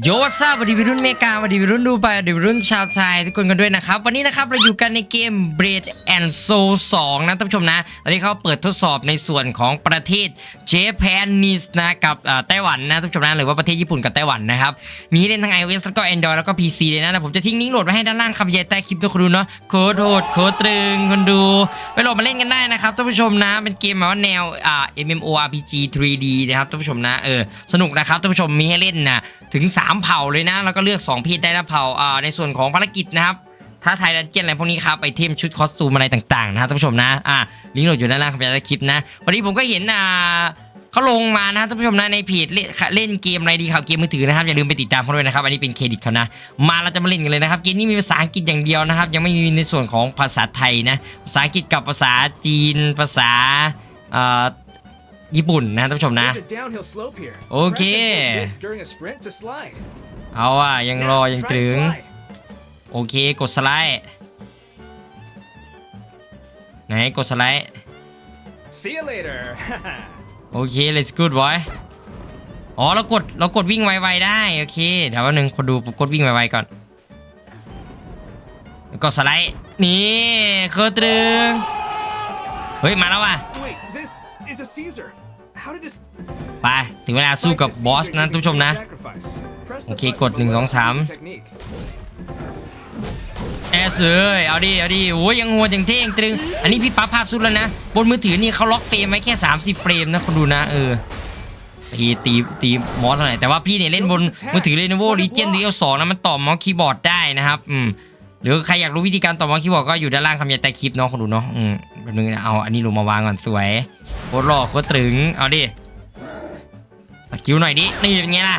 โยซาสวัสดีวัยรุ่นเมกาสวัสดีวัยรุ่นดูไปสวัสดีวัยรุ่นชาวไทยทุกคนกันด้วยนะครับ วันนี้นะครับเราอยู่กันในเกม Bread and Soul 2 นะท่านผู้ชมนะ ตอนนี้เขาเปิดทดสอบในส่วนของประเทศเจแปนนิสนะกับอ่อไต้หวันนะท่านผู้ชมนะหรือว่าประเทศญี่ปุ่นกับไต้หวันนะครับมีให้เล่นทั้ง iOS แล้วก็ Android แล้วก็ PC เลยนะแต่ผมจะทิ้งลิงก์โหลดไว้ให้ด้านล่างคำบยายใต้คลิปด้วยคนดูเนาะโคตรโหดโคตรตรึงคนดูไปโหลดมาเล่นกันได้นะครับท่านผู้ชมนะ เป็นเกมแบบว่าแนวอ่า MMORPG 3D นะครับท่านผู้ชมนะเออสนุกนะครับท่านผู้ชมมีให้เล่นนะถึง3เผ่าเลยนะ แล้วก็เลือก 2 เพศได้นะเผ่าอ่าในส่วนของภารกิจนะครับถ้าไทยดันเจียนอะไรพวกนี้ครับไอเทมชุดคอสตูมอะไรต่างๆนะท่านผู้ชมนะอ่าลิงก์โหลดอยู่ด้านล่างคำบรรยาคลิปนะ วันนี้ผมก็เห็นอ่าเขาลงมานะท่านผู้ชมนะในเพจเล่นเล่นเกมอะไรดีข่าวเกมมือถือนะครับอย่าลืมไปติดตามเขาด้วยนะครับอันนี้เป็นเครดิตเขานะ มาเราจะมาเล่นกันเลยนะครับเกมนี้มีภาษาอังกฤษอย่างเดียวนะครับ ยังไม่มีในส่วนของภาษาไทยนะภาษาอังกฤษกับภาษาจีนภาษาอ่อ ญี่ปุ่นนะท่านผู้ชมนะ There's a downhill slope here. Okay. Press and hold this during a sprint to slide. เอาอะ ยังรอ Now, ยัง try ตรึง slide. โอเคกดสไลด์ไหนกดสไลด์ See you later. โอเค let's good boy อ๋อเรากดเรากดวิ่งไวๆได้โอเคเดี๋ยววันหนึ่งคนดูผมกดวิ่งไวๆก่อนแล้วก็สไลด์นี่เคอตรึงเฮ้ยมาแล้วว่ะ ไป ถึงเวลาสู้กับบอสนะทุกผู้ชมนะ Press the โอเค button กดหนึ่งสองสาม below to use the technique. แอสเอ้ยเอาดิ เอาดิโอ้ยยังโหดยังเท่ยังตรึง อันนี้พี่ปั๊บภาพสุดแล้วนะ บนมือถือนี่เขาล็อกเฟรมไว้แค่ 30 เฟรมนะคนดูนะ เออตีตีตีมอสเท่าไหร่แต่ว่าพี่เนี่ยเล่นบนมือถือ Lenovo Legion Duel 2นะมันต่อเมาส์คีย์บอร์ดได้นะครับอืมหรือใครอยากรู้วิธีการต่อเมาส์คีย์บอร์ดก็อยู่ด้านล่างคำยายใต้คลิปเนาะคนดูเนาะอืม แบบนึงนะเอาอันนี้ลงมาวางก่อนสวยโคตรหล่อโคตรตึงเอาดิสกิลหน่อยดินี่เป็นไงล่ะ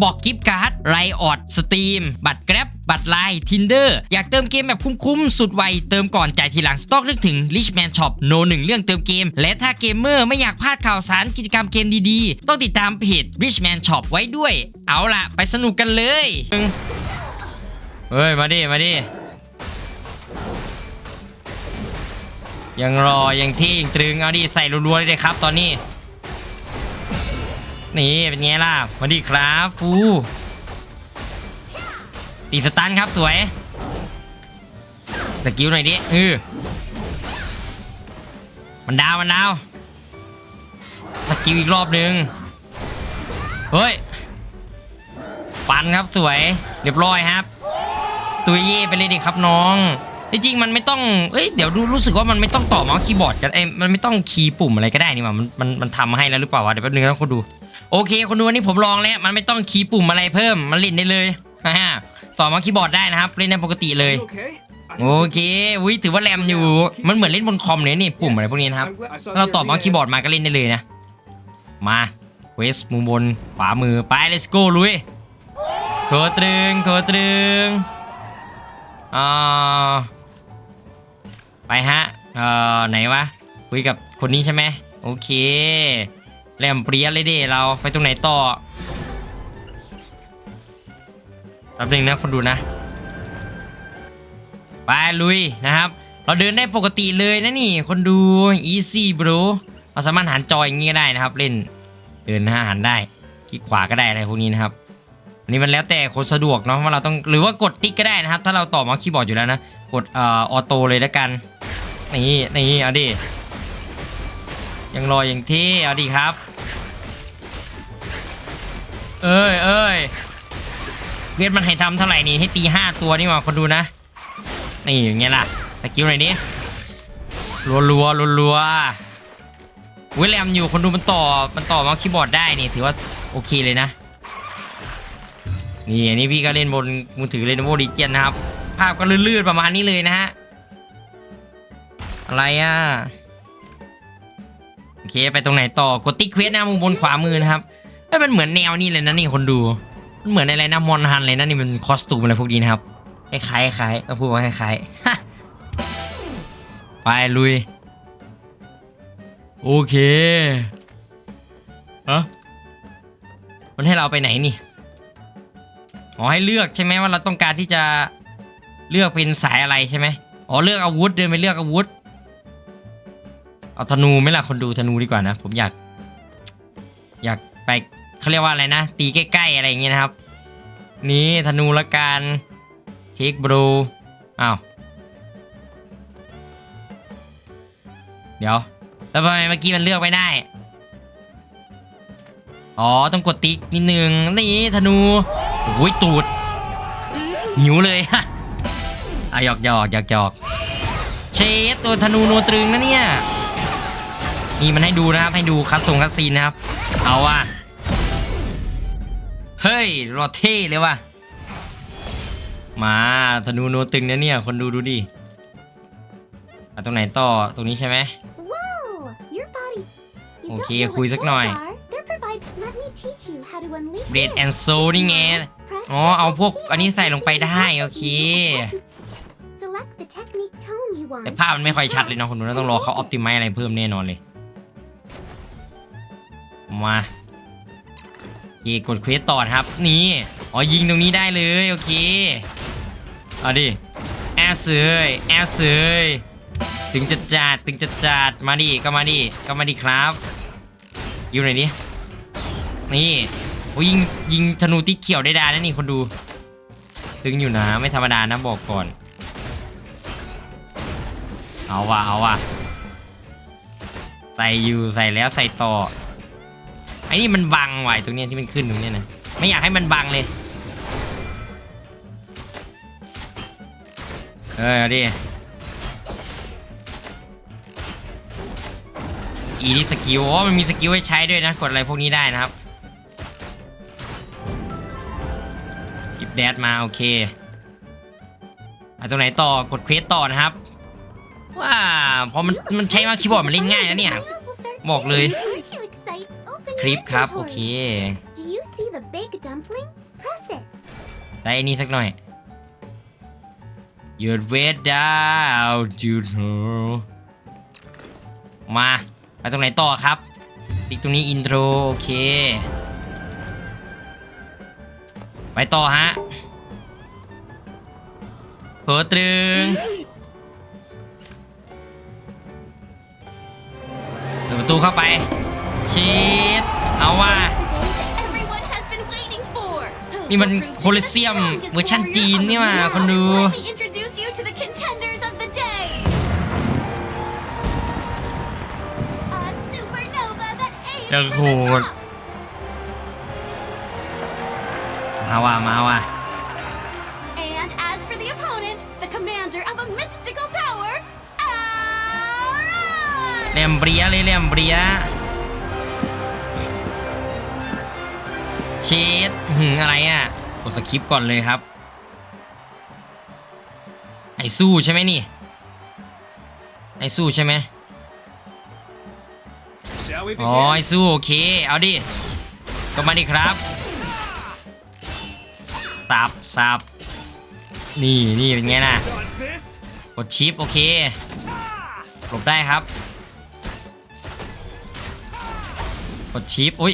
บบอกกิฟต์การ์ดไรออดสตรีมบัตรแกร็บบัตรไลน์ทินเดอร์อยากเติมเกมแบบคุ้มๆ สุดไว เติมก่อนจ่ายทีหลัง ต้องนึกถึง Richman Shop โนหนึ่งเรื่องเติมเกม และถ้าเกมเมอร์ไม่อยากพลาดข่าวสารกิจกรรมเกมดีๆ ต้องติดตามเพจ Richman Shop ไว้ด้วย เอาล่ะ ไปสนุกกันเลยเฮ้ย มาดิ มาดิ ยังรอ ยังที่ยังตรึง เอาดิ ใส่รัวๆเลยครับตอนนี้ นี่เป็นไงล่ะมาดิครับฟูตีสตันครับสวยสกิลหน่อยดิเออมันดาวมันดาวสกิลอีกรอบหนึ่งเฮ้ยฟันครับสวย เรียบร้อยครับ ตัวเย่ไปเลยดิครับน้องจริงๆมันไม่ต้องเอ้ยเดี๋ยวดูรู้สึกว่ามันไม่ต้องต่อเมาส์คีย์บอร์ดกันเอ้มันไม่ต้องคีย์ปุ่มอะไรก็ได้นี่มันมันมันทำให้แล้วหรือเปล่าวะเดี๋ยวแป๊บนึงนะคนดู โอเค คนดูวันนี้ผมลองแล้ว มันไม่ต้องคีย์ปุ่มอะไรเพิ่ม มันเล่นได้เลยฮ่าฮ่าต่อมาคีย์บอร์ดได้นะครับ เล่นได้ปกติเลย โอเคอุ้ยถือว่าแรมอยู่ มันเหมือนเล่นบนคอมเลยนี่ปุ่มอะไรพวกนี้นะครับถ้าเราต่อมาคีย์บอร์ดมาก็เล่นได้เลยนะ มาเวสมุมบนขวามือไป let's go ลุยโคตรึงโคตรึงอ่าไปฮะเอ่อไหนวะคุยกับคนนี้ใช่ไหมโอเค แหลมเปรี้ยเลยดิเราไปตรงไหนต่อแป๊บนึงนะคนดูนะ ไปลุยนะครับ เราเดินได้ปกติเลยนะนี่ คนดู easy bro เราสามารถหันจออย่างนี้ก็ได้นะครับ เล่นเดินนะหันได้คลิกขวาก็ได้อะไรพวกนี้นะครับอันนี้มันแล้วแต่คนสะดวกเนาะว่าเราต้องหรือว่ากดติ๊กก็ได้นะครับ ถ้าเราต่อมาคีย์บอร์ดอยู่แล้วนะ กดเอ่อออโต้เลยแล้วกันนี่นี่เอาดิยังรออย่างที่เอาดิครับ เอ้ยเอ้ยเวทมันให้ทำเท่าไหร่นี่ให้ตีห้าตัวนี่หว่าคนดูนะ นี่อย่างเงี้ยล่ะสกิลหน่อยนี้รัวรัวรัวรัวๆอุ้ยแรมอยู่คนดูมันต่อมันต่อมาคีย์บอร์ดได้นี่ถือว่าโอเคเลยนะ นี่อันนี้พี่ก็เล่นบนมือถือ Lenovo Legion นะครับ ภาพก็ลื่นๆประมาณนี้เลยนะฮะ อะไรอะ โอเค ไปตรงไหนต่อกดติ๊กเควสนะมุมบนขวามือนะครับ เอ้ยมันเหมือนแนวนี้เลยนะนี่คนดู มันเหมือนอะไรนะมอนฮันเลยนะนี่มันคอสตูมอะไรพวกนี้นะครับคล้ายๆคล้ายๆต้องพูดว่าคล้ายๆไปลุย โอเคอะมันให้เราไปไหนนี่อ๋อให้เลือกใช่ไหมว่าเราต้องการที่จะเลือกเป็นสายอะไรใช่ไหมอ๋อเลือกอาวุธเดินไปเลือกอาวุธ เอาธนูไหม่ล่ะคนดูธนูดีกว่านะ ผมอยาก อยากไป เขาเรียกว่าอะไรนะ ตีใกล้ๆอะไรอย่างเงี้ยนะครับ นี่ธนูละกันเทคบรูอ้าวเดี๋ยว แล้วทำไมเมื่อกี้มันเลือกไม่ได้ อ๋อ ต้องกดติ๊กนิดนึง นี่ธนูโอ้ยตูด หิวเลยฮะอะหยอกหยอกหยอกหยอกเชฟตัวธนูโนตรึงนะเนี่ย นี่มันให้ดูนะครับ ให้ดูคัดส่งคัดซีนนะครับ เอาว่ะ เฮ้ยรอเท่เลยว่ะ มาธนูโนตึงนะเนี่ย คนดูดูดิอะตรงไหนต่อตรงนี้ใช่ไหม Whoa! Your body. You don't Okay, know what คุยสักหน่อย souls are. They're provide. Let me teach you how to unleash เบ d them. แอนโซนี่ไง Press อ๋อ เอาพวก ST อันนี้ใส่ลงไปได้ โอเค Select the technique tone you want. แต่ภาพมันไม่ค่อยชัดเลยเนาะคนดูนะต้องรอเขาออ t ติ i z e อะไรเพิ่มแน่นอนเลย มาโอ เคกดเควสต่อครับ นี่อ๋อยิงตรงนี้ได้เลยโอเคเอาดิแอสเซยแอสเซยถึงจะจัดถึงจะจัดมาดิก็มาดิก็มาดิครับ อยู่ไหนดินี่โอ้ยิงยิงธนูติ๊กเขียวได้ดานะนี่คนดู ถึงอยู่นะไม่ธรรมดานะบอกก่อน เอาว่ะเอาว่ะใส่อยู่ใส่แล้วใส่ต่อ อ้นี่มันบังไว้ตรงเนี้ยที่มันขึ้นตรงเนี้ยนะไม่อยากให้มันบังเลยเออเอาดิอีนี่สกิลอ๋อมันมีสกิลให้ใช้ด้วยนะกดอะไรพวกนี้ได้นะครับหยิบแดดมาโอเคอะตรงไหนต่อกดเควสต่อนะครับ ว้าพอมันมันใช้มาคีย์บอร์ดมันเล่นง่ายนะเนี่ย บอกเลย คลิป your ครับ โอเค inventory. Do you see the big dumpling? Press it. ได้อันนี้สักหน่อยหยุดเวทดาวหยุดเถอะมาไปตรงไหนต่อครับ ติ๊กตรงนี้อินโทรโอเค ไปต่อฮะเพิตรึงเปิดประตูเข้าไป ชีดเอาว่า It's the day that everyone has been waiting for. Who นี่มัน will prove to be the โคลิเซียม strongest เวอร์ชัน warrior จีน on the นี่หว่า world? คนดู Let me introduce you to the contenders of the day. A supernova that aims ยัง for โห the ด top. มาว่ะมาว่ะ And as for the opponent, the commander of a mystical power, Aaron! แหลมเบรียเลยแหลมเบรีย ชดหืมอะไรอะกดสคริปก่อนเลยครับ ไอสู้ใช่ไหมนี่ ไอสู้ใช่ไหม Shall we อ๋อไอสู้โอเค เอาดิก็มาดิครับสับสับนี่นี่เป็นไงนะกดชิปโอเคหลบได้ครับ กดชิปอุ้ย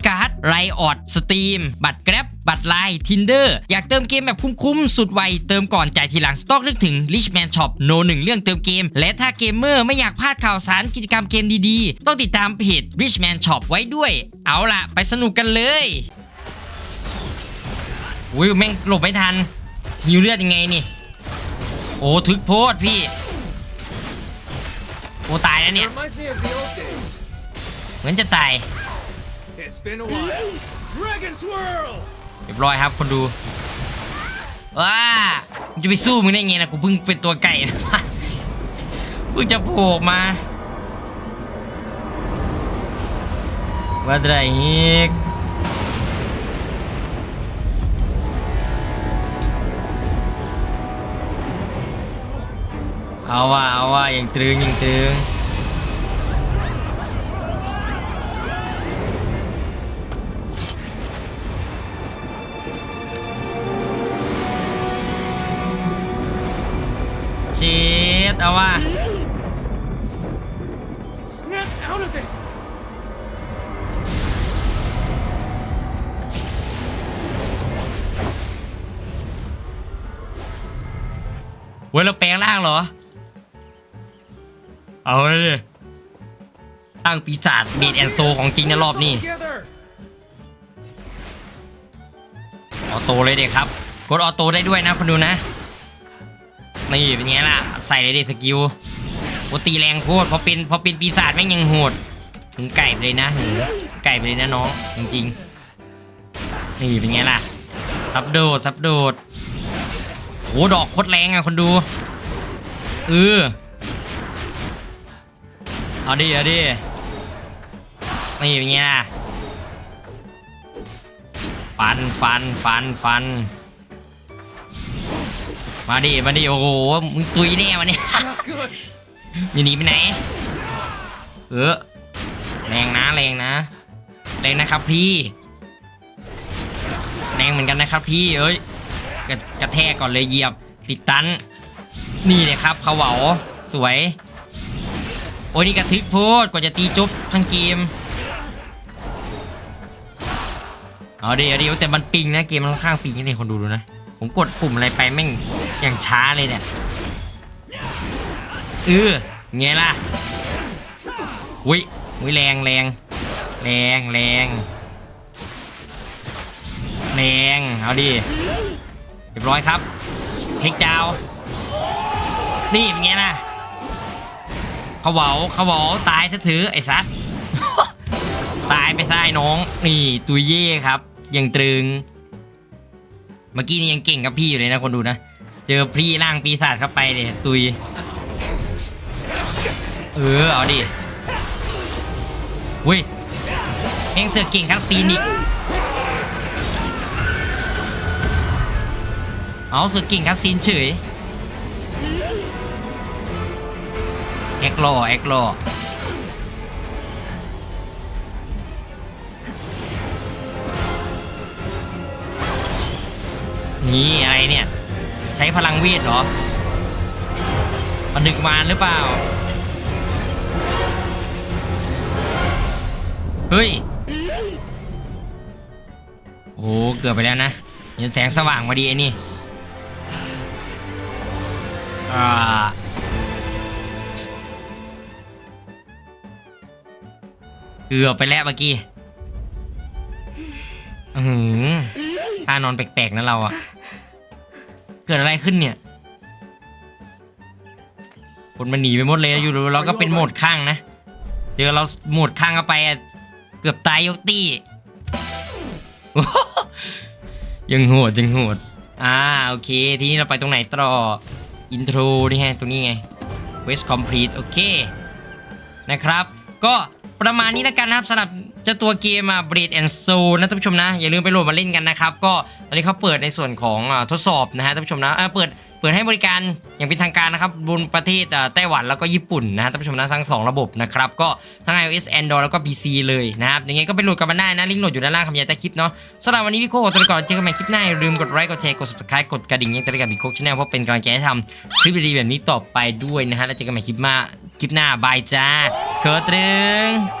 การ์ดไรออดสตรีมบัตรแกร็บบัตรไลน์ทินเดอร์อยากเติมเกมแบบคุ้มๆ สุดไว เติมก่อนจ่ายทีหลัง ต้องนึกถึง Richman Shop โนหนึ่งเรื่องเติมเกม และถ้าเกมเมอร์ไม่อยากพลาดข่าวสารกิจกรรมเกมดีๆ ต้องติดตามเพจ Richman Shop ไว้ด้วย เอาล่ะ ไปสนุกกันเลยอุ้ยแม่งหลบไม่ทันหิวเลือดยังไงนี่ โอ้ถึกโพดพี่ โอ้ตายแล้วเนี่ย เหมือนจะตาย เรียบร้อยครับคนดูว้ามึงจะไปสู้มึงได้ไงนะกูเพิ่งเป็นตัวไก่เพิ่งจะโผล่ออกมาว่าไรฮิกเอาว่าเอาว่าอย่างตรึงอย่างตรึง เอาว่า Snap out of it! เว้ยเราแปลงร่างเหรอ เอาเลยดิตั้งปีศาจบีดแอนโซของจริงนะรอบนี้ Together! ออโต้เลยเด็กครับ กดออโต้ได้ด้วยนะคุณดูนะ นี่เป็นไงล่ะ ใส่เลยเด็สกิลโอตีแรงโคตรพอเป็นพอเป็นปีศาจแม่งยังโหดถึงไก่ไปเลยนะถึงไก่ไปเลยนะน้องจริงๆนี่เป็นไงล่ะซับโดดซับโดดโหดอกโคตรแรงอะคนดูเออเอาดิเอาดินี่เป็นไงล่ะฟันฟันฟันฟัน มาดิมาดิโอ้โหมึงตุยแน่วันนี้ อย่าหนีไปไหน เออแรงนะแรงนะแรงนะครับพี่แรงเหมือนกันนะครับพี่เอ้ยกระกระแทกก่อนเลยเหยียบติดตัน นี่เลยครับเขาเหวาสวย โอ้ยนี่กระทึกโพดกว่าจะตีจุ๊บทั้งเกมเอาดิเอาดิแต่มันปิงนะเกมมันค่อนข้างปิงนี่คนดูดูนะ ผมกดปุ่มอะไรไปแม่ง อย่างช้าเลยเนี่ยเออไงล่ะอุ้ยอุ้ยแรงแรงแรงแรงแรงเอาดิเรียบร้อยครับเทคดาวน์นี่เป็นไงล่ะเขาเบาเขาเบาตายซะถือไอ้ซัสตายไปซะไอ้น้อง นี่ตุยเย่ครับยังตรึง เมื่อกี้นี่ยังเก่งกับพี่อยู่เลยนะคนดูนะ จอพี่ร่างปีศาจเข้าไปเลยตุย เออ เอาดิอุ้ยเองเสือกเก่งคัสซีนอีกเอาเสือกเก่งคัสซีนเฉยแอคโลแอคโลนี่อะไรเนี่ย ใช้พลังเวทเหรอมันดึกมารหรือเปล่า เฮ้ย โอ้เกือบไปแล้วนะยังแสงสว่างมาดีไอ้นี่อ่าเกือบไปแล้วเมื่อกี้อือหือท่านอนแปลกๆนะเราอะ กิดอะไรขึ้นเนี่ย คนมันหนีไปหมดเลยอยู่เราก็เป็นโหมดข้างนะ เจอเราโหมดข้างเข้าไปอะเกือบตายยกตี้ ยังโหดยังโหด อ่าโอเค ทีนี้เราไปตรงไหนต่อ อินโทรนี่ไงตรงนี้ไง Quest complete โอเค นะครับ ก็ประมาณนี้แล้วกันนะครับสำหรับเจ้าตัวเกมอะ Blade and Soul นะท่านผู้ชมนะ อย่าลืมไปโหลดมาเล่นกันนะครับ ก็ตอนนี้เขาเปิดในส่วนของอทดสอบนะฮะท่านผู้ชมนะเออเปิดเปิดให้บริการอย่างเป็นทางการนะครับบนประเทศไต้หวันแล้วก็ญี่ปุ่นนะฮะท่านผู้ชมนะทั้ง 2 ระบบนะครับ ก็ทั้ง iOS Android แล้วก็ PC เลยนะครับยังไงก็ไปโหลดกันมาได้นะ ลิงก์โหลดอยู่ด้านล่างคำยายใต้คลิปเนาะสำหรับวันนี้พี่โก้ตัวก่อนเจอกันใหม่คลิปหน้าอย่าลืมกดไลค์กดแชร์กด subscribe กดกระดิ่งยังจะได้กับบิ๊กโค้ชแนลเพราะเป็นกำลังใจให้ทำคลิปดีๆแบบนี้ต่อไปด้วยนะฮะแล้วเจอกันใหม่คลิปหน้าคลิปหน้าบายจ้าเคอตรึง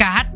การ์ด